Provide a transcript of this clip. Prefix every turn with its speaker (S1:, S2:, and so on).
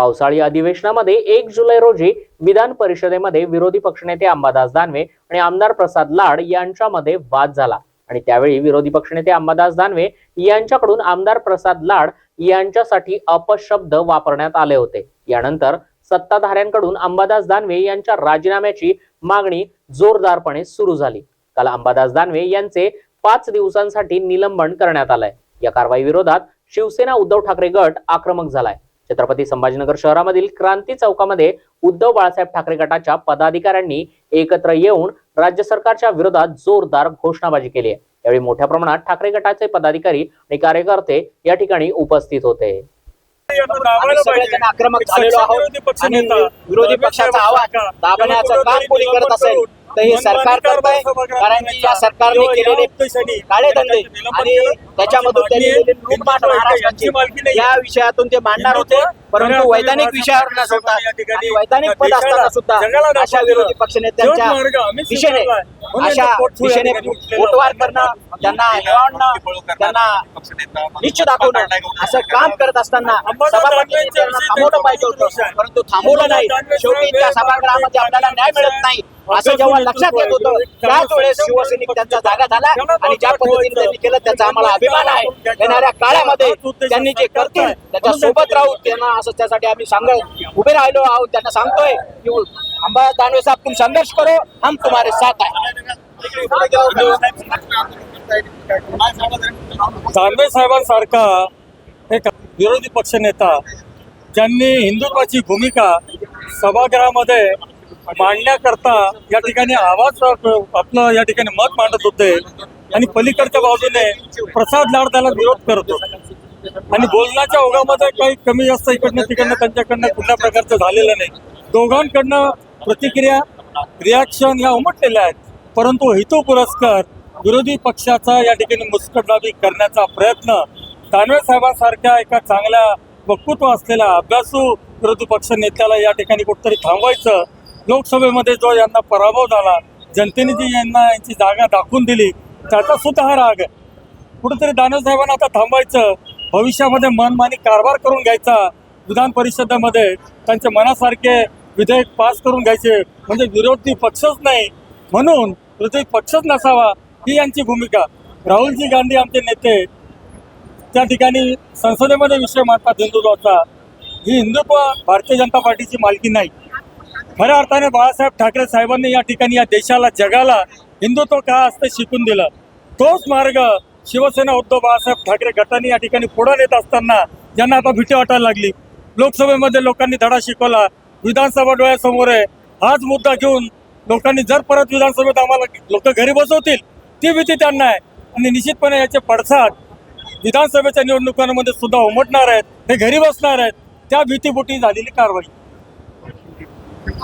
S1: पावसाळी अधिवेशनामध्ये एक जुलै रोजी विधान परिषदेमध्ये विरोधी पक्षनेते अंबादास दानवे आणि आमदार प्रसाद लाड यांच्यामध्ये वाद झाला. आणि त्यावेळी विरोधी पक्षनेते अंबादास दानवे यांच्याकडून आमदार प्रसाद लाड यांच्यासाठी अपशब्द वापरण्यात आले होते. यानंतर सत्ताधाऱ्यांकडून अंबादास दानवे यांच्या राजीनाम्याची मागणी जोरदारपणे सुरू झाली. काल अंबादास दानवे यांचे पाच दिवसांसाठी निलंबन करण्यात आलंय. या कारवाई विरोधात शिवसेना उद्धव ठाकरे गट आक्रमक झालाय. छत्रपती संभाजीनगर शहरामधील क्रांती चौकामध्ये उद्धव बाळासाहेब ठाकरे गटाच्या पदाधिकाऱ्यांनी एकत्र येऊन राज्य सरकारच्या विरोधात जोरदार घोषणाबाजी केली आहे. यावेळी मोठ्या प्रमाणात ठाकरे गटाचे पदाधिकारी आणि कार्यकर्ते या ठिकाणी उपस्थित होते.
S2: आक्रमक झालेलो आहोत. आणि विरोधी पक्षाचा आवाज दाबण्याचं काम कोणी करत असेल. तर हे सरकार करत आहे कारण की या सरकारने केलेले काळे धंदे आणि त्याच्यामधून त्यांनी केलेली लूटमाट महाराष्ट्राची या विषयातून ते मांडणार होते परंतु वैधानिक विषयावर न सोडता आणि वैधानिक पद असताना सुद्धा अशा विरोधी पक्षनेत्यांच्या दिशेने अशा दिशेने पोटवार करणं त्यांना हेवाळणं त्यांना निश्चित दाखवणं असं काम करत असताना सभापतींनी त्यांना थांबवलं पाहिजे होतं परंतु थांबवलं नाही. शेवटी त्या सभागृहामध्ये आपल्याला न्याय मिळत नाही. असं जेव्हा लक्षात येत होतं त्याच वेळेस शिवसैनिक त्यांचा जागा झाला आणि ज्या पद्धतीने त्यांनी केलं त्याचा आम्हाला अभिमान आहे. येणाऱ्या काळामध्ये त्यांनी जे करतील त्याच्या सोबत राहू त्यांना असं त्यासाठी आम्ही सांगत उभे राहिलो आहोत त्यांना सांगतोय की अंबा दानवे साहेब तुम संघर्ष करो हम तुम्हारे साथ आहे.
S3: दानवे साहेबांसारखा एक विरोधी पक्षनेता ज्यांनी हिंदुत्वाची भूमिका सभागृहामध्ये मांडण्याकरता या ठिकाणी आवाज आपलं या ठिकाणी मत मांडत होते. आणि पलीकडच्या बाजूने प्रसाद लाड त्याला विरोध करत होते. आणि बोलण्याच्या ओघामध्ये काही कमी जास्त इकडनं तिकडनं त्यांच्याकडनं कुठल्या प्रकारचं झालेलं नाही. दोघांकडनं प्रतिक्रिया रिॲक्शन या उमटलेल्या आहेत. परंतु हितो पुरस्कार विरोधी पक्षाचा या ठिकाणी मुस्कटदाबी करण्याचा प्रयत्न दानवे साहेबांसारख्या एका चांगल्या वक्तृत्व असलेल्या अभ्यासू विरोधी पक्ष नेत्याला या ठिकाणी कुठतरी थांबवायचं लोकसभेमध्ये जो यांना पराभव झाला जनतेने जी यांना यांची जागा दाखवून दिली त्याचा सुद्धा हा राग आहे. कुठेतरी दानवसाहेबांना आता थांबायचं भविष्यामध्ये मनमानी कारभार करून घ्यायचा विधान परिषदेमध्ये त्यांच्या मनासारखे विधेयक पास करून घ्यायचे म्हणजे विरोधी पक्षच नाही. म्हणून विरोधी पक्षच नसावा ही यांची भूमिका. राहुलजी गांधी आमचे नेते त्या ठिकाणी संसदेमध्ये विषय मांडतात हिंदुत्वाचा ही हिंदुत्व भारतीय जनता पार्टीची मालकी नाही. खऱ्या अर्थाने बाळासाहेब ठाकरे साहेबांनी या ठिकाणी या देशाला जगाला हिंदुत्व का असतं शिकून दिलं? तोच मार्ग शिवसेना उद्धव बाळासाहेब ठाकरे गटाने या ठिकाणी पुढे नेत असताना ज्यांना आता भीती वाटायला लागली. लोकसभेमध्ये लोकांनी धडा शिकवला. विधानसभा डोळ्यासमोर आहे. हाच मुद्दा घेऊन लोकांनी जर परत विधानसभेत आम्हाला लोक घरी बसवतील ती भीती त्यांना आहे. आणि निश्चितपणे याचे पडसाद विधानसभेच्या निवडणुकांमध्ये सुद्धा उमटणार आहेत. हे घरी बसणार आहेत. त्या भीतीपोटी झालेली कारवाई.